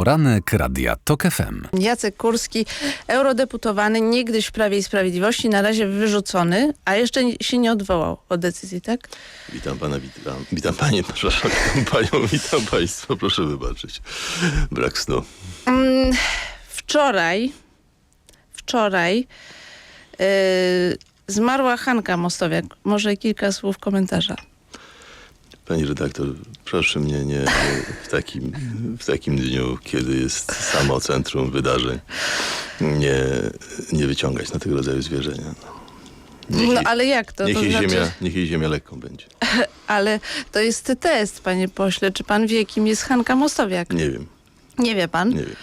Poranek Radia TOK FM. Jacek Kurski, eurodeputowany, niegdyś w Prawie i Sprawiedliwości, na razie wyrzucony, a jeszcze się nie odwołał od decyzji, tak? Witam pana, witam, witam panie, przepraszam, witam panią, witam państwa, proszę wybaczyć. Brak snu. Mm, wczoraj, wczoraj yy, zmarła Hanka Mostowiak. Może kilka słów komentarza. Pani redaktor, proszę mnie nie, w, takim, w takim dniu, kiedy jest samo centrum wydarzeń, nie, nie wyciągać na tego rodzaju zwierzenia. No. Niech, No jej- ale jak to? niech, to jej znaczy, ziemia, niech jej ziemia lekką będzie. ale to jest test, panie pośle. Czy pan wie, kim jest Hanka Mostowiak? Nie wiem, Nie wie pan? nie wiem.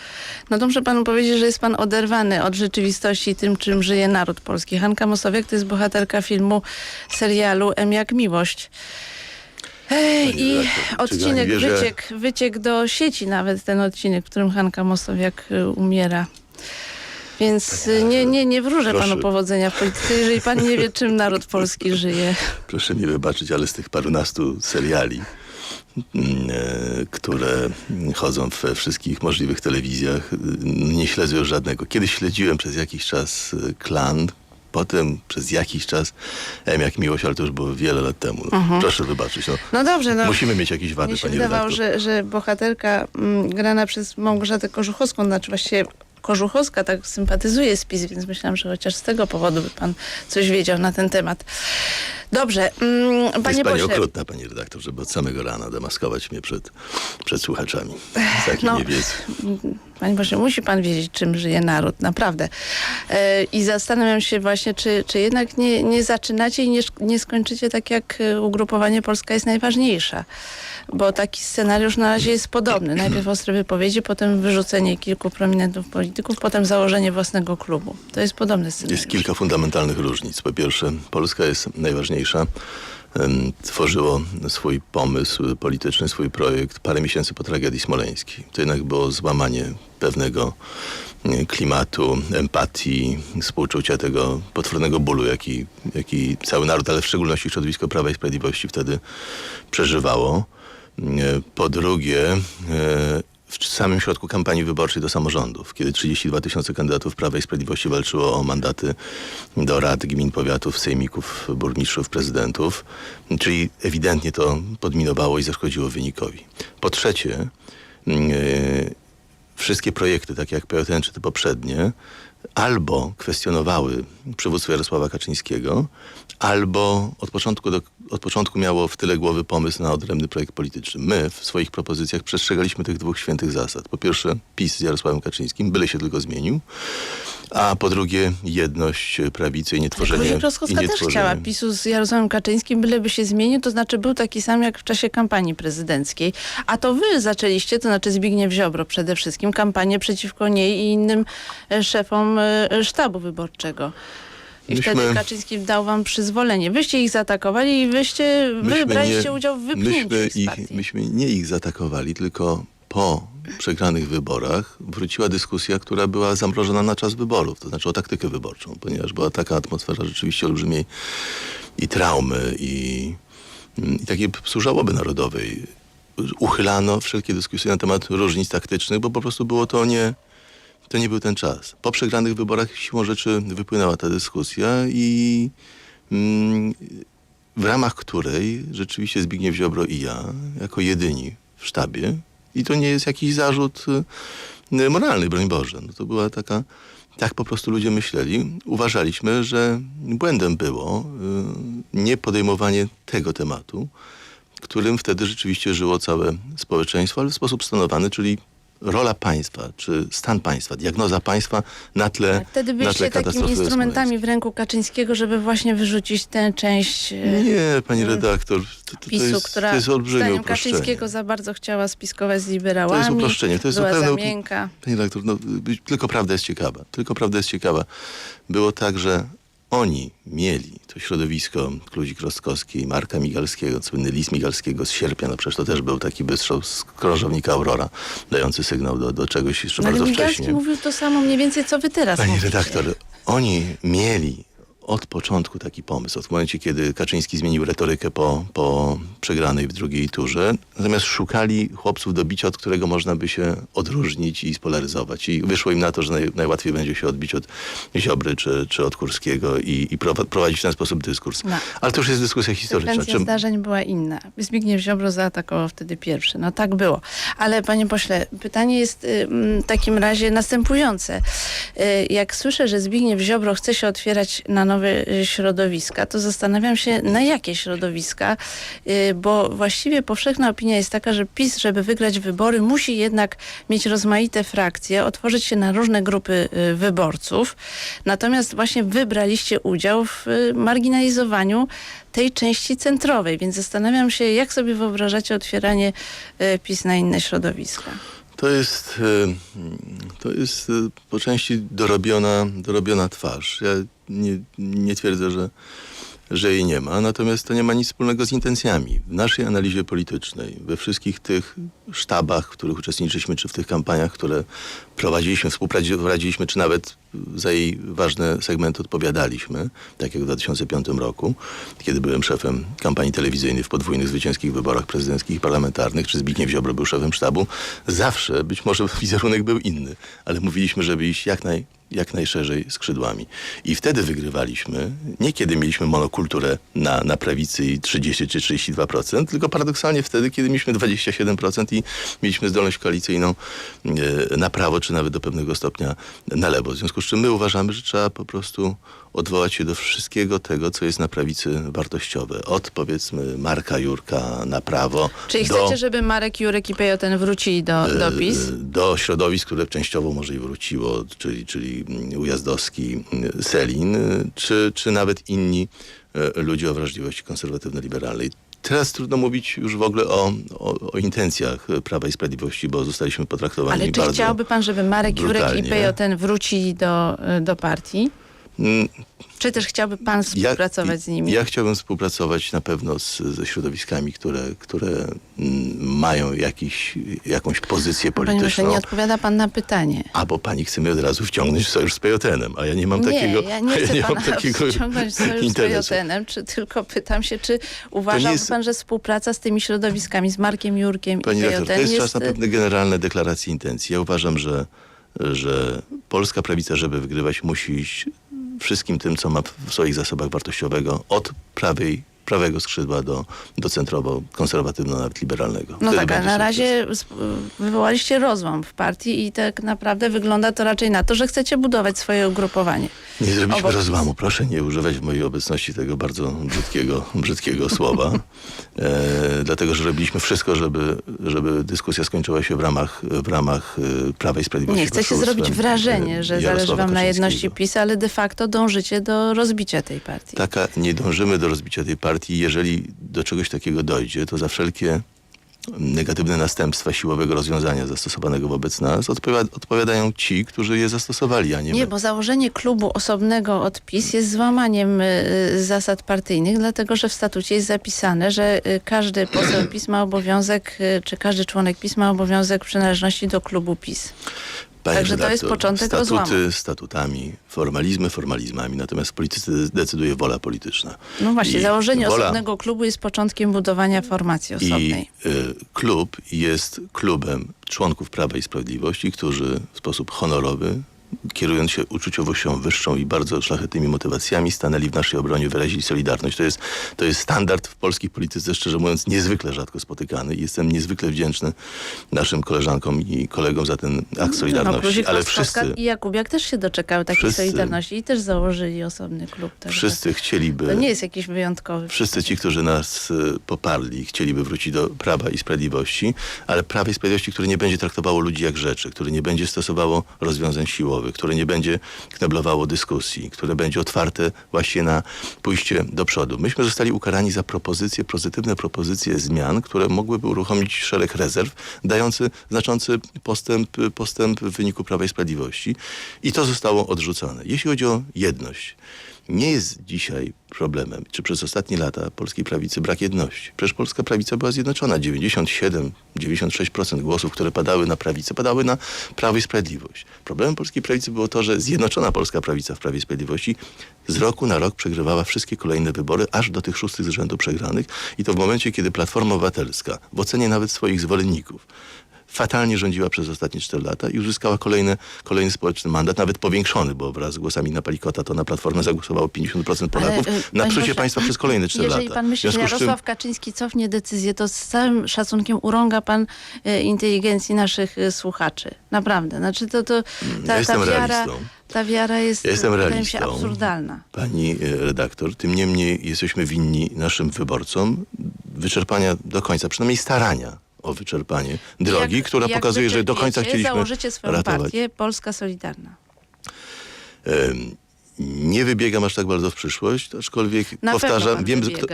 No to muszę panu powiedzieć, że jest pan oderwany od rzeczywistości i tym, czym żyje naród polski. Hanka Mostowiak to jest bohaterka filmu, serialu M jak miłość. Ej, I redaktor, odcinek pani wie, że- wyciek, wyciek do sieci nawet ten odcinek, w którym Hanka Mostowiak y, umiera. Więc y, nie, nie, nie wróżę Proszę. panu powodzenia w polityce, jeżeli pan nie wie, czym naród polski żyje. Proszę mi wybaczyć, ale z tych parunastu seriali, mm, e, które chodzą we wszystkich możliwych telewizjach, y, nie śledzę już żadnego. Kiedyś śledziłem przez jakiś czas y, Klan, potem przez jakiś czas M jak miłość, ale to już było wiele lat temu. No, Proszę wybaczyć. No, No dobrze, no. Musimy mieć jakieś wady, Mnie się pani wydawało, redaktor. że, że bohaterka mm, grana przez Małgorzatę Kożuchowską, znaczy właściwie Kożuchowska tak sympatyzuje z PiS, więc myślałam, że chociaż z tego powodu by pan coś wiedział na ten temat. Dobrze, mm, panie Jest pani pośle, okrutna, pani redaktor, żeby od samego rana demaskować mnie przed, przed słuchaczami. Z takiej No. niewiedzy. panie pośle, musi pan wiedzieć, czym żyje naród, naprawdę. E, I zastanawiam się właśnie, czy, czy jednak nie, nie zaczynacie i nie, nie skończycie tak jak e, ugrupowanie Polska jest najważniejsza. Bo taki scenariusz na razie jest podobny. Najpierw ostre wypowiedzi, potem wyrzucenie kilku prominentów polityków, potem założenie własnego klubu. To jest podobny scenariusz. Jest kilka fundamentalnych różnic. Po pierwsze, Polska jest najważniejsza. Tworzyło swój pomysł polityczny, swój projekt parę miesięcy po tragedii smoleńskiej. To jednak było złamanie pewnego e, klimatu, empatii, współczucia tego potwornego bólu, jaki, jaki cały naród, ale w szczególności środowisko Prawa i Sprawiedliwości wtedy przeżywało. E, Po drugie, e, w samym środku kampanii wyborczej do samorządów, kiedy 32 tysiące kandydatów Prawa i Sprawiedliwości walczyło o mandaty do rad, gmin, powiatów, sejmików, burmistrzów, prezydentów, czyli ewidentnie to podminowało i zaszkodziło wynikowi. Po trzecie, mm, e, wszystkie projekty, takie jak POTN czy te poprzednie, albo kwestionowały przywództwo Jarosława Kaczyńskiego, albo od początku, do, od początku miało w tyle głowy pomysł na odrębny projekt polityczny. My w swoich propozycjach przestrzegaliśmy tych dwóch świętych zasad. Po pierwsze PiS z Jarosławem Kaczyńskim, byle się tylko zmienił, a po drugie jedność prawicy i nietworzenie... Róża i Kloskowska też chciała PiSu z Jarosławem Kaczyńskim, byleby się zmienił, to znaczy był taki sam jak w czasie kampanii prezydenckiej. A to wy zaczęliście, to znaczy Zbigniew Ziobro przede wszystkim, kampanię przeciwko niej i innym e, szefom sztabu wyborczego. I Myśmy- wtedy Kaczyński dał wam przyzwolenie. Wyście ich zaatakowali i wyście, wy braliście udział w wypchnięciu myśmy ich myśmy nie ich zaatakowali, tylko po przegranych wyborach wróciła dyskusja, która była zamrożona na czas wyborów, to znaczy o taktykę wyborczą, ponieważ była taka atmosfera rzeczywiście olbrzymiej i traumy i, i takiej po prostu żałoby narodowej. Uchylano wszelkie dyskusje na temat różnic taktycznych, bo po prostu było to nie, to nie był ten czas. Po przegranych wyborach siłą rzeczy wypłynęła ta dyskusja i mm, w ramach której rzeczywiście Zbigniew Ziobro i ja, jako jedyni w sztabie, i to nie jest jakiś zarzut y, moralny, broń Boże, no to była taka, tak po prostu ludzie myśleli. Uważaliśmy, że błędem było y, nie podejmowanie tego tematu, którym wtedy rzeczywiście żyło całe społeczeństwo, ale w sposób stanowany, czyli rola państwa, czy stan państwa, diagnoza państwa na tle, Wtedy na byliście tle takimi katastrofy instrumentami w ręku Kaczyńskiego, żeby właśnie wyrzucić tę część e, Nie, pani redaktor, to, to, to, PiSu, jest, która to jest olbrzymie zdaniem uproszczenie. Kaczyńskiego za bardzo chciała spiskować z liberałami. To jest uproszczenie, to jest była zupełne... za miękka. Pani redaktor, no, y, tylko prawda jest ciekawa. Tylko prawda jest ciekawa. Było tak, że oni mieli to środowisko Kluzik-Rostkowskiej, Marka Migalskiego, słynny list Migalskiego z sierpnia, no przecież to też był taki wystrzał z krążownika Aurora, dający sygnał do, do czegoś jeszcze No, ale bardzo Migalski wcześnie. mówił to samo mniej więcej, co wy teraz Pani mówicie. redaktor, oni mieli od początku taki pomysł. Od momencie, kiedy Kaczyński zmienił retorykę po, po przegranej w drugiej turze. Natomiast szukali chłopców do bicia, od którego można by się odróżnić i spolaryzować. I wyszło im na to, że naj, najłatwiej będzie się odbić od Ziobry czy, czy od Kurskiego i, i prowa- prowadzić w ten sposób dyskurs. No. Ale to już jest dyskusja historyczna. Sekwencja Czym, zdarzeń była inna. Zbigniew Ziobro zaatakował wtedy pierwszy. No tak było. Ale panie pośle, pytanie jest y, mm, w takim razie następujące. Y, Jak słyszę, że Zbigniew Ziobro chce się otwierać na nowe y, środowiska, to zastanawiam się, na jakie środowiska, y, bo właściwie powszechna opinia jest taka, że PiS, żeby wygrać wybory, musi jednak mieć rozmaite frakcje, otworzyć się na różne grupy y, wyborców. Natomiast właśnie wybraliście udział w marginalizowaniu tej części centrowej, więc zastanawiam się, jak sobie wyobrażacie otwieranie PiS na inne środowiska. To jest, e, to jest e, po części dorobiona, dorobiona twarz. Ja nie, nie twierdzę, że, że jej nie ma, natomiast to nie ma nic wspólnego z intencjami. W naszej analizie politycznej, we wszystkich tych sztabach, w których uczestniczyliśmy, czy w tych kampaniach, które prowadziliśmy, współprowadziliśmy, czy nawet za jej ważne segmenty odpowiadaliśmy, tak jak w 2005 roku, kiedy byłem szefem kampanii telewizyjnej w podwójnych zwycięskich wyborach prezydenckich i parlamentarnych, czy Zbigniew Ziobro był szefem sztabu, zawsze, być może wizerunek był inny, ale mówiliśmy, żeby iść jak naj, jak najszerzej skrzydłami. I wtedy wygrywaliśmy, nie kiedy mieliśmy monokulturę na, na prawicy i 30 czy 32%, tylko paradoksalnie wtedy, kiedy mieliśmy 27% i mieliśmy zdolność koalicyjną e, na prawo, czy nawet do pewnego stopnia na lewo. W związku z czym my uważamy, że trzeba po prostu odwołać się do wszystkiego tego, co jest na prawicy wartościowe. Od powiedzmy Marka Jurka na prawo Czyli do... chcecie, żeby Marek Jurek i Pejoten wrócili do, do PiS? E, do środowisk, które częściowo może i wróciło, czyli, czyli Ujazdowski, Selin, czy, czy nawet inni e, ludzie o wrażliwości konserwatywno-liberalnej. Teraz trudno mówić już w ogóle o, o, o intencjach Prawa i Sprawiedliwości, bo zostaliśmy potraktowani Ale czy bardzo... chciałby pan, żeby Marek Jurek i brutalnie. Pejoten wrócili do, do partii? Czy też chciałby pan współpracować z nimi? Ja chciałbym współpracować na pewno z, ze środowiskami, które, które mm, mają jakiś, jakąś pozycję Panie pośle, polityczną. nie odpowiada pan na pytanie. Albo pani chce mnie od razu wciągnąć w sojusz z Pejotenem, a ja nie mam nie, takiego ja nie chcę nie mam takiego wciągnąć w sojusz z interesu. Pejotenem, czy tylko pytam się, czy uważa jest- pan, że współpraca z tymi środowiskami, z Markiem Jurkiem Pani i redaktor, to Pejoten jest, jest... czas na pewne generalne deklaracje intencji. Ja uważam, że, że polska prawica, żeby wygrywać, musi iść wszystkim tym, co ma w swoich zasobach wartościowego, od prawej, prawego skrzydła do, do centrowo-konserwatywno, nawet liberalnego. No Wtedy tak, a będzie na razie wywołaliście rozłam w partii i tak naprawdę wygląda to raczej na to, że chcecie budować swoje ugrupowanie. Nie zrobiliśmy obok- rozłamu. Proszę nie używać w mojej obecności tego bardzo brzydkiego, brzydkiego słowa. E, dlatego, że robiliśmy wszystko, żeby, żeby dyskusja skończyła się w ramach, w ramach e, Prawa i Sprawiedliwości. Nie, chcecie zrobić wrażenie, e, że Jarosława zależy wam na jedności. PiS, ale de facto dążycie do rozbicia tej partii. Taka, nie dążymy do rozbicia tej partii. Jeżeli do czegoś takiego dojdzie, to za wszelkie negatywne następstwa siłowego rozwiązania zastosowanego wobec nas odpowiada, odpowiadają ci, którzy je zastosowali, a nie, Nie, my. bo założenie klubu osobnego od PiS jest złamaniem y, zasad partyjnych, dlatego że w statucie jest zapisane, że y, każdy poseł PiS ma obowiązek, y, czy każdy członek PiS ma obowiązek przynależności do klubu PiS. Panie Także to jest redaktor, początek Statuty rozłamu. statutami, formalizmy formalizmami, natomiast w polityce decyduje wola polityczna. No właśnie, I założenie wola- osobnego klubu jest początkiem budowania formacji I osobnej. y, klub jest klubem członków Prawa i Sprawiedliwości, którzy w sposób honorowy, kierując się uczuciowością wyższą i bardzo szlachetnymi motywacjami, stanęli w naszej obronie, wyrazili solidarność. To jest, to jest standard w polskiej polityce, szczerze mówiąc, niezwykle rzadko spotykany jestem niezwykle wdzięczny naszym koleżankom i kolegom za ten akt solidarności. Kluzik, Ale wszyscy, i Jakubiak też się doczekały takiej Wszyscy- solidarności i też założyli osobny klub. Także wszyscy chcieliby... To nie jest jakiś wyjątkowy. Wszyscy ci, którzy nas y, poparli, chcieliby wrócić do Prawa i Sprawiedliwości, ale Prawa i Sprawiedliwości, które nie będzie traktowało ludzi jak rzeczy, które nie będzie stosowało rozwiązań siłowych, które nie będzie kneblowało dyskusji, które będzie otwarte właśnie na pójście do przodu. Myśmy zostali ukarani za propozycje, pozytywne propozycje zmian, które mogłyby uruchomić szereg rezerw, dający znaczący postęp, postęp w wyniku Prawa i Sprawiedliwości. I to zostało odrzucone. Jeśli chodzi o jedność, Nie jest dzisiaj problemem, czy przez ostatnie lata polskiej prawicy brak jedności. Przecież polska prawica była zjednoczona. 97-96% głosów, które padały na prawicę, padały na Prawo i Sprawiedliwość. Problemem polskiej prawicy było to, że zjednoczona polska prawica w Prawie i Sprawiedliwości z roku na rok przegrywała wszystkie kolejne wybory, aż do tych szóstych z rzędu przegranych. I to w momencie, kiedy Platforma Obywatelska, w ocenie nawet swoich zwolenników, fatalnie rządziła przez ostatnie 4 lata i uzyskała kolejny, kolejny społeczny mandat, nawet powiększony, bo wraz z głosami na Palikota to na Platformę zagłosowało 50% Polaków, Ale, y, na pośle, państwa przez kolejne 4 Jeżeli lata. pan myśli, że z czym- Jarosław Kaczyński cofnie decyzję, to z całym szacunkiem urąga pan e, inteligencji naszych e, słuchaczy. Naprawdę. Znaczy to, to Ja ta, ta, jestem wiara, realistą. ta wiara jest Ja jestem mi się realistą. absurdalna. Pani e, redaktor, tym niemniej jesteśmy winni naszym wyborcom wyczerpania do końca, przynajmniej starania o wyczerpanie drogi, Jak- która jak pokazuje, że do końca chcieliśmy założycie swoją ratować. partię Polska Solidarna. Nie wybiegam aż tak bardzo w przyszłość, aczkolwiek Na powtarzam, wiem, że kto,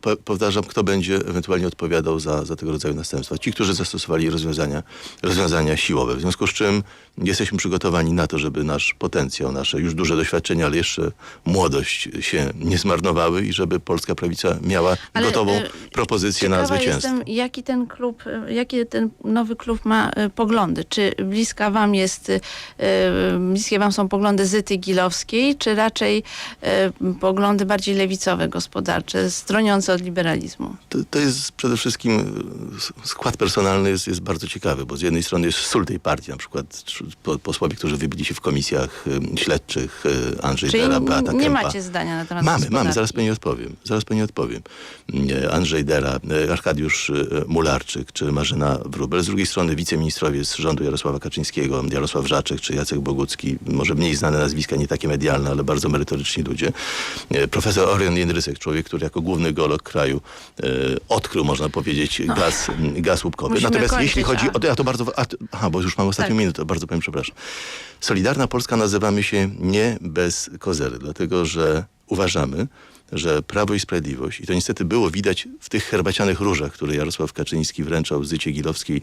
po, powtarzam, kto będzie ewentualnie odpowiadał za, za tego rodzaju następstwa. Ci, którzy zastosowali rozwiązania, rozwiązania siłowe. W związku z czym jesteśmy przygotowani na to, żeby nasz potencjał, nasze już duże doświadczenia, ale jeszcze młodość się nie zmarnowały i żeby polska prawica miała Ale, gotową e, propozycję na zwycięstwo. jestem, jaki ten klub, e, jakie ten nowy klub ma e, poglądy. Czy bliska wam jest, bliskie wam są poglądy Zyty Gilowskiej, czy raczej poglądy bardziej lewicowe, gospodarcze, stroniące od liberalizmu? To, to jest przede wszystkim e, skład personalny jest, jest bardzo ciekawy, bo z jednej strony jest sól tej partii, na przykład posłowie, którzy wybili się w komisjach e, śledczych, e, Andrzej Czyli Dera, Beata nie Kempa. macie zdania na temat Mamy, mamy, zaraz pani odpowiem. Zaraz pani odpowiem. Andrzej Dera, Arkadiusz Mularczyk czy Marzena Wróbel. Z drugiej strony wiceministrowie z rządu Jarosława Kaczyńskiego, Jarosław Żaczek czy Jacek Bogucki. Może mniej znane nazwiska, nie takie medialne, ale bardzo merytoryczni ludzie. Profesor Orion Jędrysek, człowiek, który jako główny geolog kraju e, odkrył, można powiedzieć, gaz, m, gaz łupkowy. Musimy Natomiast kończyć, jeśli chodzi a- o ja to bardzo... A, aha, bo już mam ostatnią Tak. minutę, bardzo pani przepraszam. Solidarna Polska nazywamy się nie bez kozery, dlatego że uważamy, że Prawo i Sprawiedliwość, i to niestety było widać w tych herbacianych różach, które Jarosław Kaczyński wręczał Zycie Gilowskiej,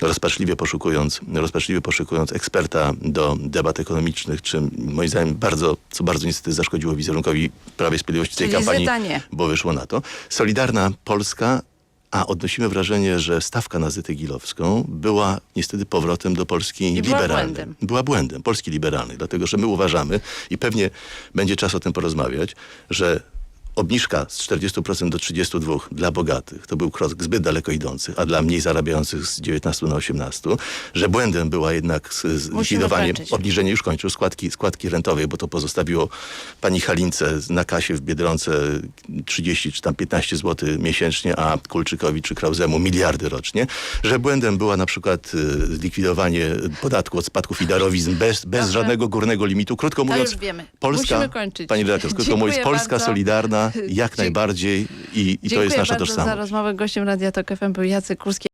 rozpaczliwie poszukując, rozpaczliwie poszukując eksperta do debat ekonomicznych, czym moim zdaniem bardzo, co bardzo niestety zaszkodziło wizerunkowi Prawa i Sprawiedliwości tej kampanii, bo wyszło na to. Solidarna Polska a odnosimy wrażenie, że stawka na Zytę Gilowską była niestety powrotem do Polski I była liberalnej. błędem. Była błędem, Polski liberalnej, dlatego że my uważamy i pewnie będzie czas o tym porozmawiać, że obniżka z 40% do 32% dla bogatych to był krok zbyt daleko idący, a dla mniej zarabiających z 19 na 18, że błędem była jednak zlikwidowanie, obniżenie już kończył składki, składki rentowej, bo to pozostawiło pani Halince na kasie w Biedronce 30 czy tam 15 zł miesięcznie, a Kulczykowi czy Krauzemu miliardy rocznie, że błędem była na przykład y, zlikwidowanie podatku od spadków i darowizn bez, bez Dobrze. żadnego górnego limitu. Krótko mówiąc. Polska, pani redaktor, krótko Dziękuję mówiąc, Polska bardzo. solidarna jak Dziękuję. najbardziej i, i to Dziękuję jest nasza bardzo tożsamość. za rozmowę. Gościem Radia Tok FM był Jacek Kurski.